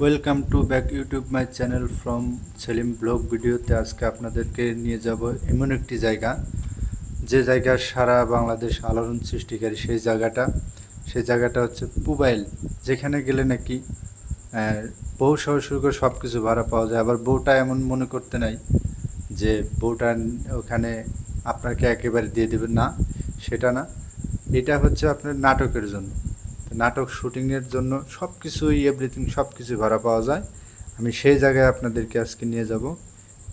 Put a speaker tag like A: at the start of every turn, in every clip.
A: Welcome to back YouTube my channel from Salim blog ভিডিওতে আজকে আপনাদেরকে নিয়ে যাব এমন একটি জায়গা। যে জায়গা সারা বাংলাদেশ আলোড়ন সৃষ্টিকারী সেই জায়গাটা। সেই জায়গাটা হচ্ছে পুবাইল, যেখানে গেলে নাকি বউ সহ শুরু করে সব কিছু ভাড়া পাওয়া যায়। আবার বউটা এমন মনে করতে নাই যে বউটা ওখানে আপনাকে একেবারে দিয়ে দেবে না, সেটা না। এটা হচ্ছে আপনার নাটকের জন্য। নাটক শুটিংয়ের জন্য সব কিছুই এভরিথিং সব কিছু ভাড়া পাওয়া যায়। আমি সেই জায়গায় আপনাদেরকে আজকে নিয়ে যাব।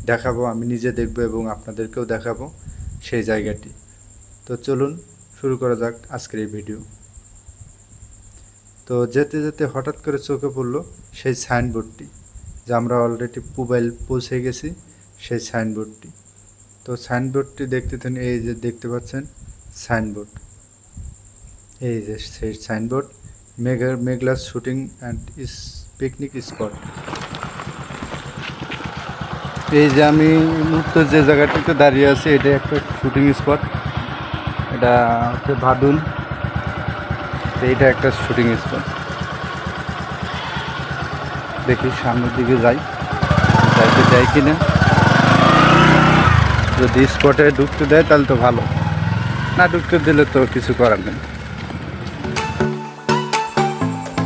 A: দেখাবো, আমি নিজে দেখব এবং আপনাদেরকেও দেখাবো সেই জায়গাটি। তো চলুন, শুরু করা যাক আজকের এই ভিডিও তো যেতে যেতে হঠাৎ করে চোখে পড়ল সেই সাইনবোর্ডটি যে আমরা অলরেডি মোবাইল পৌঁছে গেছি সেই সাইনবোর্ডটি তো সাইনবোর্ডটি দেখতে এই যে দেখতে পাচ্ছেন সাইনবোর্ড এই যে সেই সাইনবোর্ড মেঘা Meghla's shooting and is picnic spot এই যে আমি মুহূর্তে যে জায়গাটিতে দাঁড়িয়ে আছি, এটা একটা শুটিং স্পট এটা হচ্ছে ভাদুন। এইটা একটা শুটিং স্পট দেখি, সামনের দিকে যাই। যাইতে যাই কি না যদি স্পটে ঢুকতে দেয়, তাহলে তো ভালো। না ঢুকতে দিলে তো কিছু করার নেই।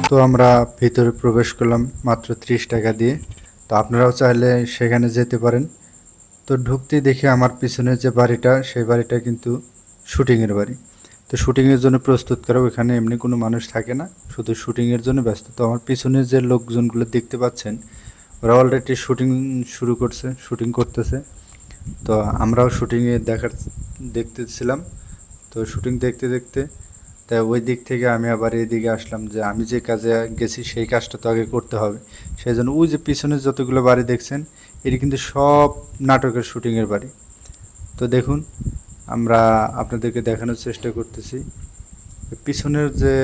A: তো আমরা ভিতরে প্রবেশ করলাম মাত্র ত্রিশ টাকা দিয়ে। তো আপনারাও চাইলে সেখানে যেতে পারেন। তো ঢুকতেই দেখি আমার পিছনে যে বাড়িটা, সেই বাড়িটা কিন্তু শুটিংয়ের বাড়ি। তো শুটিংয়ের জন্য প্রস্তুত করা ওখানে এমনি কোনো মানুষ থাকে না। শুধু শুটিংয়ের জন্য ব্যস্ত। তো আমার পিছনে যে লোকজনগুলো দেখতে পাচ্ছেন, ওরা অলরেডি শুটিং শুরু করছে, শুটিং করতেছে। তো আমরাও শুটিংয়ে দেখার দেখতেছিলাম। তো শুটিং দেখতে দেখতে তাই ওই দিক থেকে আমি আবার এদিকে আসলাম যে আমি যে কাজে গেছি সেই কাজটা তো আগে করতে হবে। সেই জন্য ওই যে পিছনে যতগুলো বাড়ি দেখছেন এটি কিন্তু সব নাটকের শুটিংয়ের বাড়ি। তো দেখুন, আমরা আপনাদেরকে দেখানোর চেষ্টা করতেছি। পিছনের যে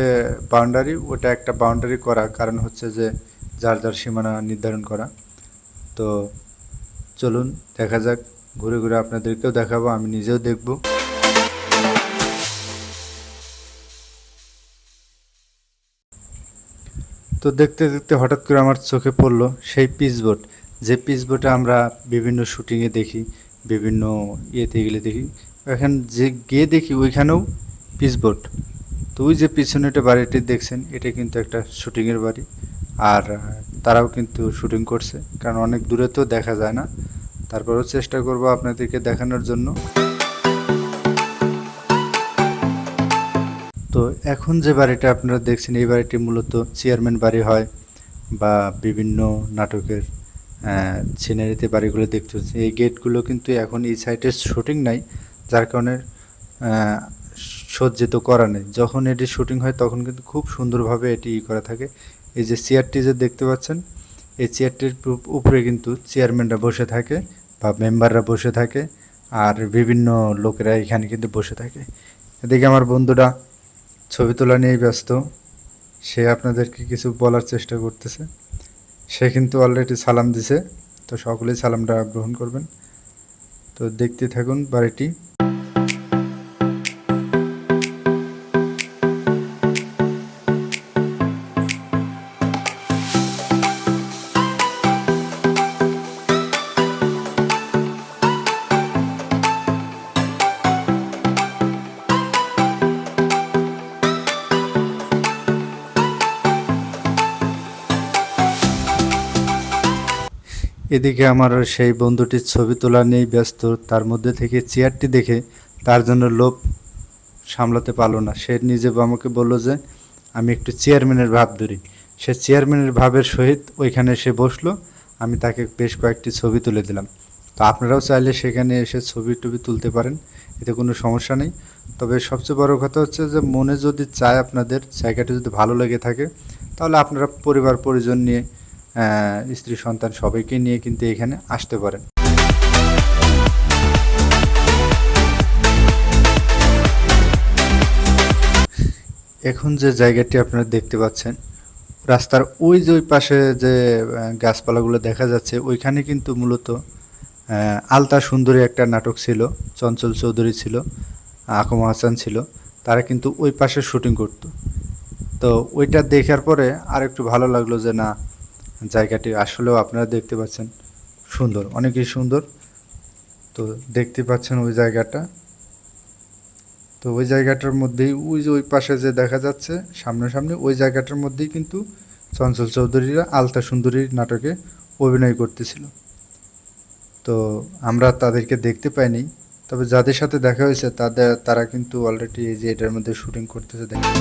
A: বাউন্ডারি ওটা একটা বাউন্ডারি করা, কারণ হচ্ছে যে যার যার সীমানা নির্ধারণ করা। তো চলুন, দেখা যাক, ঘুরে ঘুরে আপনাদেরকেও দেখাবো, আমি নিজেও দেখব। তো দেখতে দেখতে হঠাৎ করে আমার চোখে পড়ল সেই পিচবোর্ড যে পিচবোর্ডে আমরা বিভিন্ন শুটিংয়ে দেখি, বিভিন্ন ইয়েতে গেলে দেখি। এখন যে গিয়ে দেখি ওইখানেও পিচবোর্ড তো ওই যে পিছনেটা বাড়িটি দেখছেন, এটা কিন্তু একটা শুটিংয়ের বাড়ি। আর তারাও কিন্তু শুটিং করছে। কারণ অনেক দূরে তো দেখা যায় না। তারপরেও চেষ্টা করব আপনাদেরকে দেখানোর জন্য। তো এখন যে বাড়িটা আপনারা দেখছেন, এই বাড়িটি মূলত চেয়ারম্যান বাড়ি হয় বা বিভিন্ন নাটকের সিনারিতে বাড়িগুলো দেখতে হচ্ছে। এই গেটগুলো কিন্তু এখন এই সাইডে শুটিং নাই, যার কারণে সজ্জিত করা নেই। যখন এটি শুটিং হয়, তখন কিন্তু খুব সুন্দরভাবে এটি ই করা থাকে। এই যে চেয়ারটি যে দেখতে পাচ্ছেন, এই চেয়ারটির উপরে কিন্তু চেয়ারম্যানরা বসে থাকে বা মেম্বাররা বসে থাকে, আর বিভিন্ন লোকেরা এখানে কিন্তু বসে থাকে। এদিকে আমার বন্ধুরা ছবি তোলা নিয়েই ব্যস্ত। সে আপনাদেরকে কিছু বলার চেষ্টা করতেছে। সে কিন্তু অলরেডি সালাম দিছে। তো সকলেই সালামটা গ্রহণ করবেন। তো দেখতে থাকুন বাড়িটি। এদিকে আমার সেই বন্ধুটির ছবি তোলা নিয়েই ব্যস্ত, তার মধ্যে থেকে চেয়ারটি দেখে তার জন্য লোভ সামলাতে পারল না। সে নিজে আমাকে বলল যে, আমি একটু চেয়ারম্যানের ভাব ধরি। সে চেয়ারম্যানের ভাবের সহিত ওইখানে এসে বসল। আমি তাকে বেশ কয়েকটি ছবি তুলে দিলাম। তো আপনারাও চাইলে সেখানে এসে ছবি টবি তুলতে পারেন, এতে কোনো সমস্যা নেই। তবে সবচেয়ে বড় কথা হচ্ছে যে, মনে যদি চায় আপনাদের, জায়গাটি যদি ভালো লেগে থাকে, তাহলে আপনারা পরিবার পরিজন নিয়ে স্ত্রী সন্তান সবাইকে নিয়ে কিন্তু এখানে আসতে পারেন। এখন যে জায়গাটি আপনারা দেখতে পাচ্ছেন, রাস্তার ওই যে ওই পাশে যে গাছপালাগুলো দেখা যাচ্ছে, ওইখানে কিন্তু মূলত আলতা সুন্দরী একটা নাটক ছিল, চঞ্চল চৌধুরী ছিল, আকম হাসান ছিল, তারা কিন্তু ওই পাশে শুটিং করতো। তো ওইটা দেখার পরে আর একটু ভালো লাগল যে না জায়গাটি আসলেও আপনারা দেখতে পাচ্ছেন সুন্দর, অনেকই সুন্দর। তো দেখতে পাচ্ছেন ওই জায়গাটা। তো ওই জায়গাটার মধ্যেই ওই যে ওই পাশে যে দেখা যাচ্ছে, সামনাসামনি ওই জায়গাটার মধ্যেই কিন্তু চঞ্চল চৌধুরীরা আলতা সুন্দরীর নাটকে অভিনয় করতেছিল। তো আমরা তাদেরকে দেখতে পাইনি, তবে যাদের সাথে দেখা হয়েছে তাদের, তারা কিন্তু অলরেডি এই যে এটার মধ্যে শুটিং করতেছে দেখি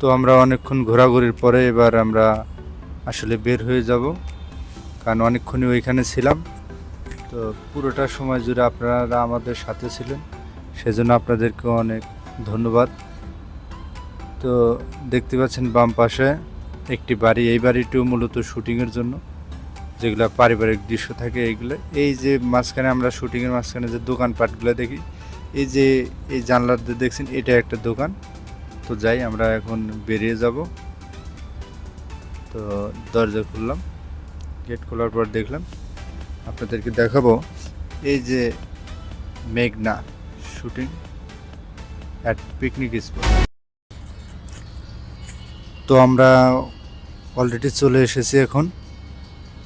A: তো আমরা অনেকক্ষণ ঘোরাঘুরির পরে এবার আমরা আসলে বের হয়ে যাব, কারণ অনেকক্ষণই ওইখানে ছিলাম। তো পুরোটা সময় জুড়ে আপনারা আমাদের সাথে ছিলেন, সেজন্য আপনাদেরকে অনেক ধন্যবাদ। তো দেখতে পাচ্ছেন বাম পাশে একটি বাড়ি, এই বাড়িটিও মূলত শুটিংয়ের জন্য, যেগুলো পারিবারিক দৃশ্য থাকে এইগুলো। এই যে মাঝখানে আমরা শুটিংয়ের মাঝখানে যে দোকানপাটগুলো দেখি, এই যে এই জানলার দিয়ে দেখছেন, এটা একটা দোকান। তো যাই, আমরা এখন বেরিয়ে যাব। তো দরজা খুললাম, গেট খোলার পর দেখলাম আপনাদেরকে দেখাবো এই যে মেঘনা শুটিং অ্যাট পিকনিক স্পট তো আমরা অলরেডি চলে এসেছি এখন।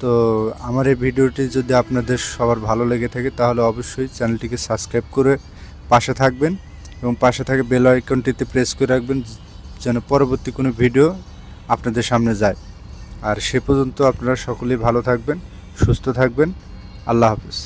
A: তো আমার এই ভিডিওটি যদি আপনাদের সবার ভালো লেগে থাকে, তাহলে অবশ্যই চ্যানেলটিকে সাবস্ক্রাইব করে পাশে থাকবেন। এবং পাশে থাকে বেল আইকনটিতে প্রেস করে রাখবেন, যেন পরবর্তী কোনো ভিডিও আপনাদের সামনে যায়। আর সে পর্যন্ত আপনারা সকলেই ভালো থাকবেন, সুস্থ থাকবেন। আল্লাহ হাফিজ।